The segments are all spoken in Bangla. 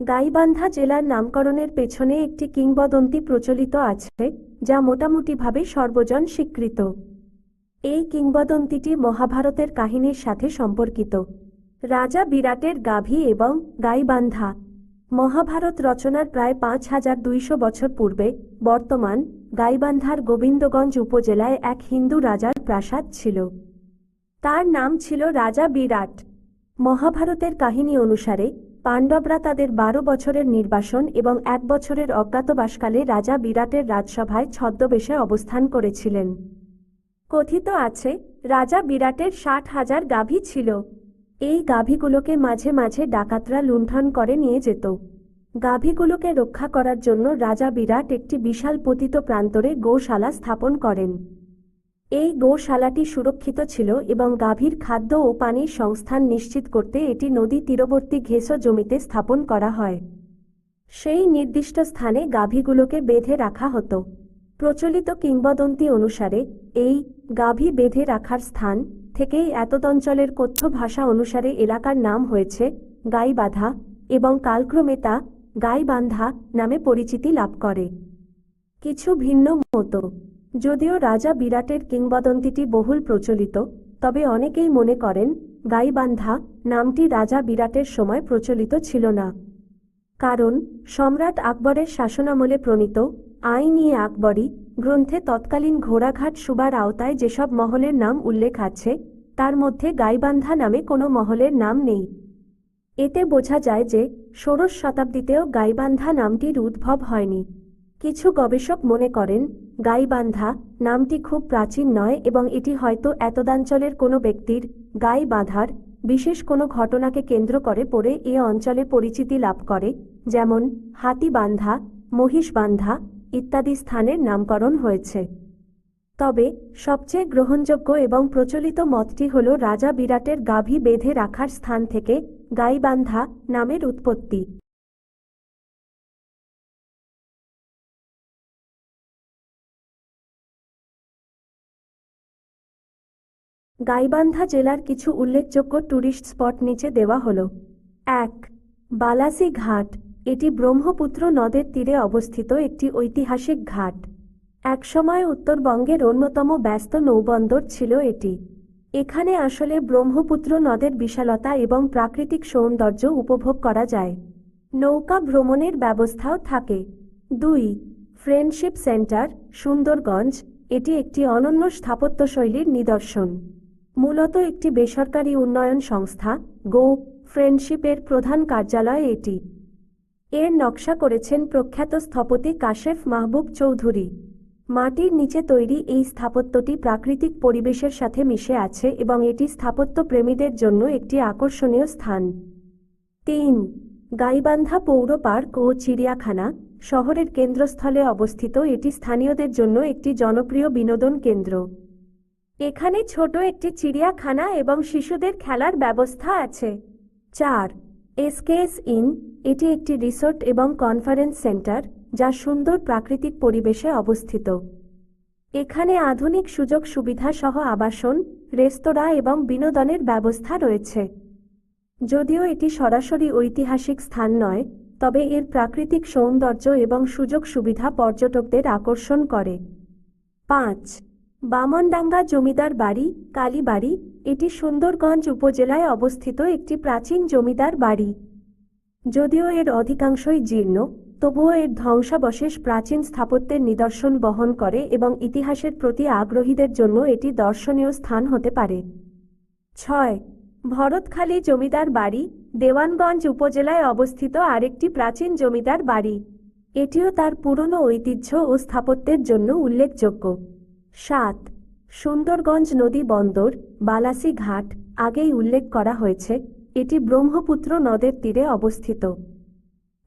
গাইবান্ধা জেলার নামকরণের পেছনে একটি কিংবদন্তি প্রচলিত আছে, যা মোটামুটিভাবে সর্বজন স্বীকৃত এই কিংবদন্তিটি মহাভারতের কাহিনীর সাথে সম্পর্কিত। রাজা বিরাটের গাভী এবং গাইবান্ধা। মহাভারত রচনার প্রায় পাঁচ হাজার দুইশো বছর পূর্বে, বর্তমান, গাইবান্ধার গোবিন্দগঞ্জ উপজেলায় এক হিন্দু রাজার প্রাসাদ ছিল। তার নাম ছিল রাজা বিরাট। মহাভারতের কাহিনী অনুসারে পাণ্ডবরা তাদের বারো বছরের নির্বাসন এবং এক বছরের অজ্ঞাতবাসকালে রাজা বিরাটের রাজসভায় ছদ্মবেশে অবস্থান করেছিলেন। কথিত আছে, রাজা বিরাটের ষাট হাজার গাভী ছিল। এই গাভীগুলোকে মাঝে মাঝে ডাকাতরা লুণ্ঠন করে নিয়ে যেত। গাভীগুলোকে রক্ষা করার জন্য রাজা বিরাট একটি বিশাল পতিত প্রান্তরে গোশালা স্থাপন করেন। এই গোশালাটি সুরক্ষিত ছিল এবং গাভীর খাদ্য ও পানির সংস্থান নিশ্চিত করতে এটি নদী তীরবর্তী ঘেঁষো জমিতে স্থাপন করা হয়। সেই নির্দিষ্ট স্থানে গাভীগুলোকে বেঁধে রাখা হতো। প্রচলিত কিংবদন্তি অনুসারে, এই গাভী বেঁধে রাখার স্থান থেকেই এতদঞ্চলের কথ্য ভাষা অনুসারে এলাকার নাম হয়েছে গাইবাধা এবং কালক্রমে তা গাইবান্ধা নামে পরিচিতি লাভ করে। কিছু ভিন্ন মতো যদিও রাজা বিরাটের কিংবদন্তিটি বহুল প্রচলিত, তবে অনেকেই মনে করেন গাইবান্ধা নামটি রাজা বিরাটের সময় প্রচলিত ছিল না। কারণ সম্রাট আকবরের শাসনামলে প্রণীত আইন ই আকবরী গ্রন্থে তৎকালীন ঘোড়াঘাট সুবার আওতায় যেসব মহলের নাম উল্লেখ আছে, তার মধ্যে গাইবান্ধা নামে কোনো মহলের নাম নেই। এতে বোঝা যায় যে ষোড়শ শতাব্দীতেও গাইবান্ধা নামটির উদ্ভব হয়নি। কিছু গবেষক মনে করেন, গাইবান্ধা নামটি খুব প্রাচীন নয় এবং এটি হয়তো এতদাঞ্চলের কোনো ব্যক্তির গাই বাঁধার বিশেষ কোনো ঘটনাকে কেন্দ্র করে পড়ে এ অঞ্চলে পরিচিতি লাভ করে, যেমন হাতিবান্ধা, মহিষবান্ধা ইত্যাদি স্থানের নামকরণ হয়েছে। তবে সবচেয়ে গ্রহণযোগ্য এবং প্রচলিত মতটি হল রাজা বিরাটের গাভী বেঁধে রাখার স্থান থেকে গাইবান্ধা নামের উৎপত্তি। গাইবান্ধা জেলার কিছু উল্লেখযোগ্য ট্যুরিস্ট স্পট নিচে দেওয়া হল। এক, বালাসি ঘাট। এটি ব্রহ্মপুত্র নদের তীরে অবস্থিত একটি ঐতিহাসিক ঘাট। একসময় উত্তরবঙ্গের অন্যতম ব্যস্ত নৌবন্দর ছিল এটি। এখানে আসলে ব্রহ্মপুত্র নদের বিশালতা এবং প্রাকৃতিক সৌন্দর্য উপভোগ করা যায়। নৌকা ভ্রমণের ব্যবস্থাও থাকে। দুই, ফ্রেন্ডশিপ সেন্টার, সুন্দরগঞ্জ। এটি একটি অনন্য স্থাপত্যশৈলীর নিদর্শন। মূলত একটি বেসরকারি উন্নয়ন সংস্থা, গো, ফ্রেন্ডশিপের প্রধান কার্যালয় এটি। এর নকশা করেছেন প্রখ্যাত স্থপতি কাশেফ মাহবুব চৌধুরী। মাটির নিচে তৈরি এই স্থাপত্যটি প্রাকৃতিক পরিবেশের সাথে মিশে আছে এবং এটি স্থাপত্য প্রেমীদের জন্য একটি আকর্ষণীয় স্থান। তিন, গাইবান্ধা পৌর পার্ক ও চিড়িয়াখানা শহরের কেন্দ্রস্থলে অবস্থিত এটি স্থানীয়দের জন্য একটি জনপ্রিয় বিনোদন কেন্দ্র। এখানে ছোট একটি চিড়িয়াখানা এবং শিশুদের খেলার ব্যবস্থা আছে। চার, এসকেএস ইন, এটি একটি রিসোর্ট এবং কনফারেন্স সেন্টার, যা সুন্দর প্রাকৃতিক পরিবেশে অবস্থিত। এখানে আধুনিক সুযোগ সুবিধা সহ আবাসন, রেস্তোরাঁ এবং বিনোদনের ব্যবস্থা রয়েছে। যদিও এটি সরাসরি ঐতিহাসিক স্থান নয়, তবে এর প্রাকৃতিক সৌন্দর্য এবং সুযোগ সুবিধা পর্যটকদের আকর্ষণ করে। পাঁচ বামনডাঙ্গা জমিদার বাড়ি, কালীবাড়ি, এটি সুন্দরগঞ্জ উপজেলায় অবস্থিত একটি প্রাচীন জমিদার বাড়ি। যদিও এর অধিকাংশই জীর্ণ, তবুও এর ধ্বংসাবশেষ প্রাচীন স্থাপত্যের নিদর্শন বহন করে এবং ইতিহাসের প্রতি আগ্রহীদের জন্য এটি দর্শনীয় স্থান হতে পারে। ছয়, ভরতখালী জমিদার বাড়ি, দেওয়ানগঞ্জ উপজেলায় অবস্থিত আরেকটি প্রাচীন জমিদার বাড়ি। এটিও তার পুরনো ঐতিহ্য ও স্থাপত্যের জন্য উল্লেখযোগ্য। সাত, সুন্দরগঞ্জ নদী বন্দর, বালাসি ঘাট, আগেই উল্লেখ করা হয়েছে, এটি ব্রহ্মপুত্র নদের তীরে অবস্থিত।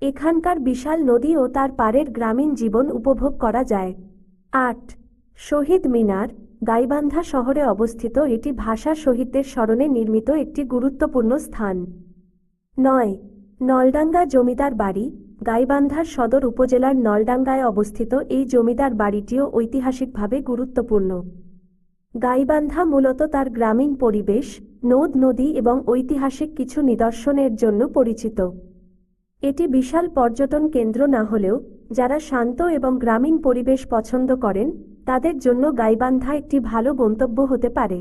এখানকার বিশাল নদী ও তার পাড়ের গ্রামীণ জীবন উপভোগ করা যায়। আট, শহীদ মিনার, গাইবান্ধা শহরে অবস্থিত এটি ভাষা শহীদদের স্মরণে নির্মিত একটি গুরুত্বপূর্ণ স্থান। নয়, নলডাঙ্গা জমিদার বাড়ি গাইবান্ধার সদর উপজেলার নলডাঙ্গায় অবস্থিত এই জমিদার বাড়িটিও ঐতিহাসিকভাবে গুরুত্বপূর্ণ। গাইবান্ধা মূলত তার গ্রামীণ পরিবেশ, নদ, নদী এবং ঐতিহাসিক কিছু নিদর্শনের জন্য পরিচিত। এটি বিশাল পর্যটন কেন্দ্র না হলেও, যারা শান্ত এবং গ্রামীণ পরিবেশ পছন্দ করেন, তাদের জন্য গাইবান্ধা একটি ভালো গন্তব্য হতে পারে।